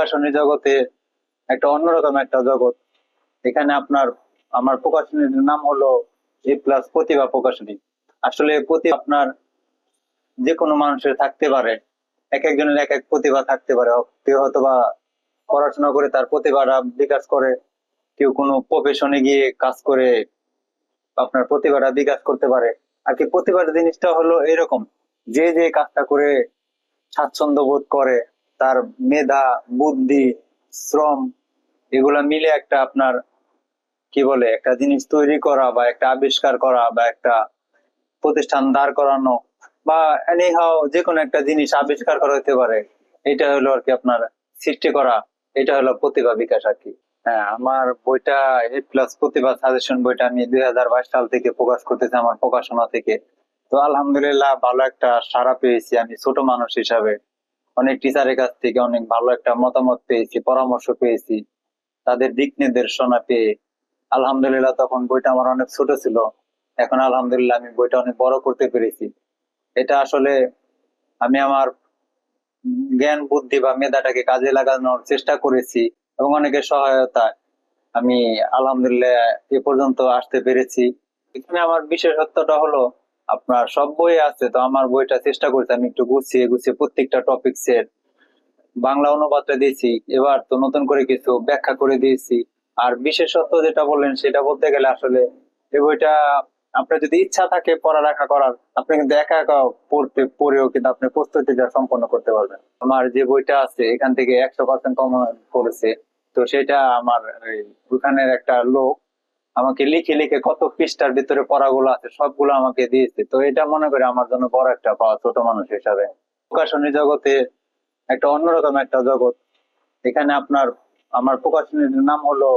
প্রকাশনী জগতে একটা অন্যরকম একটা জগৎ। এখানে আপনার, আমার প্রকাশনীর নাম হলো এ প্লাস প্রতিভা প্রকাশনী। আসলে প্রতি আপনার যে কোনো মানুষের থাকতে পারে। এক একজনের এক এক প্রতিভা থাকতে পারে। কেউ হয়তো বা পড়াশোনা করে তার প্রতিভাটা বিকাশ করে, কেউ কোনো প্রফেশনে গিয়ে কাজ করে আপনার প্রতিভাটা বিকাশ করতে পারে। আর কি প্রতিভার জিনিসটা হলো এরকম, যে যে কাজটা করে স্বাচ্ছন্দ্য বোধ করে তার মেধা, বুদ্ধি, শ্রম, এগুলা মিলে একটা আপনার, কি বলে, একটা জিনিস তৈরি করা বা একটা আবিষ্কার করা বা একটা প্রতিষ্ঠান দাঁড় করানো বা এনিহাও যে কোনো একটা জিনিস আবিষ্কার করা হতে পারে। এটা হলো আর কি আপনার সৃষ্টি করা। এটা হলো প্রতিভা বিকাশ আর কি। হ্যাঁ আমার বইটা এ প্লাস প্রতিভা সাজেশন বইটা আমি দুই হাজার বাইশ সাল থেকে প্রকাশ করতেছি, আমার প্রকাশনা থেকে। তো আলহামদুলিল্লাহ ভালো একটা সাড়া পেয়েছি আমি ছোট মানুষ হিসাবে। অনেক টিচারের কাছ থেকে অনেক ভালো একটা মতামত পেয়েছি, পরামর্শ পেয়েছি, তাদের দিক নির্দেশনা পেয়ে। আলহামদুলিল্লাহ তখন বইটা আমার অনেক ছোট ছিল, এখন আলহামদুলিল্লাহ আমি বইটা অনেক বড় করতে পেরেছি। এটা আসলে আমি আমার জ্ঞান, বুদ্ধি বা মেধাটাকে কাজে লাগানোর চেষ্টা করেছি এবং অনেকের সহায়তায় আমি আলহামদুলিল্লাহ এ পর্যন্ত আসতে পেরেছি। এখানে আমার বিশেষত্বটা হলো আপনার সব বই আছে, তো আমার বইটা চেষ্টা করছি, আমি একটু গুছিয়ে গুছিয়ে প্রত্যেকটা টপিকস এর বাংলা অনুবাদটা দিয়েছি, এবার তো নতুন করে কিছু ব্যাখ্যা করে দিয়েছি, আর বিশেষত্ব যেটা বললেন সেটা বলতে গেলে আসলে এই বইটা আপনার যদি ইচ্ছা থাকে পড়ালেখা করার, আপনি কিন্তু একা একা পড়তে, পড়েও কিন্তু আপনি প্রস্তুতিটা সম্পন্ন করতে পারবেন। আমার যে বইটা আছে, এখান থেকে একশো পার্সেন্ট কম করেছে, তো সেটা আমার ওখানের একটা লোক আমাকে লিখে লিখে কত পৃষ্ঠার ভিতরে পড়াগুলো আছে, সবগুলো আমাকে দিয়েছে। তো এটা মনে করে আমার জন্য বড় একটা পাওয়া ছোট মানুষ হিসাবে। প্রকাশনী জগতে একটা অন্যরকম একটা জগৎ। এখানে আপনার, আমার প্রকাশনীর নাম হলো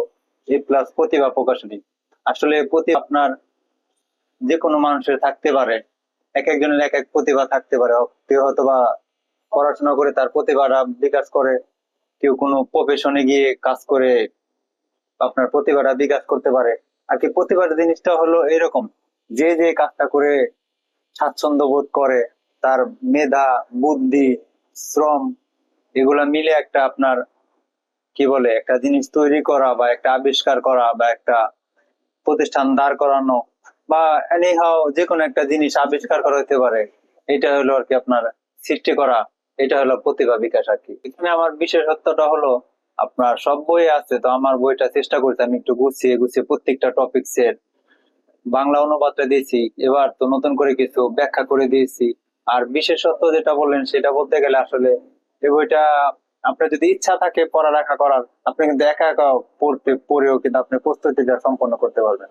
এ প্লাস প্রতিভা প্রকাশনী। আসলে প্রতি আপনার যে কোনো মানুষের থাকতে পারে। এক একজনের এক এক প্রতিভা থাকতে পারে। কেউ হয়তো বা পড়াশোনা করে তার প্রতিভাটা বিকাশ করে, কেউ কোনো প্রফেশনে গিয়ে কাজ করে আপনার প্রতিভাটা বিকাশ করতে পারে। আর কি প্রতিভার জিনিসটা হলো এরকম। যে যে কাজটা করে স্বাচ্ছন্দ্য বোধ করে, তার মেধা, বুদ্ধি, শ্রম, এগুলা মিলে একটা আপনার, কি বলে, একটা জিনিস তৈরি করা বা একটা আবিষ্কার করা বা একটা প্রতিষ্ঠান দাঁড় করানো বা এনিহাও যে কোনো একটা জিনিস আবিষ্কার করা হতে পারে। এটা হলো আর কি আপনার সৃষ্টি করা। এটা হলো প্রতিভা বিকাশ আর কি। এখানে আমার বিশেষত্বটা হলো আপনার সব বই আছে, তো আমার বইটা চেষ্টা করছি, আমি একটু গুছিয়ে গুছিয়ে প্রত্যেকটা টপিকস এর বাংলা অনুবাদটা দিয়েছি, এবার তো নতুন করে কিছু ব্যাখ্যা করে দিয়েছি। আর বিশেষত্ব যেটা বললেন, সেটা বলতে গেলে আসলে এই বইটা আপনার যদি ইচ্ছা থাকে পড়ালেখা করার, আপনি কিন্তু একা একা পড়তে, পড়েও কিন্তু আপনি প্রস্তুতিটা সম্পন্ন করতে পারবেন।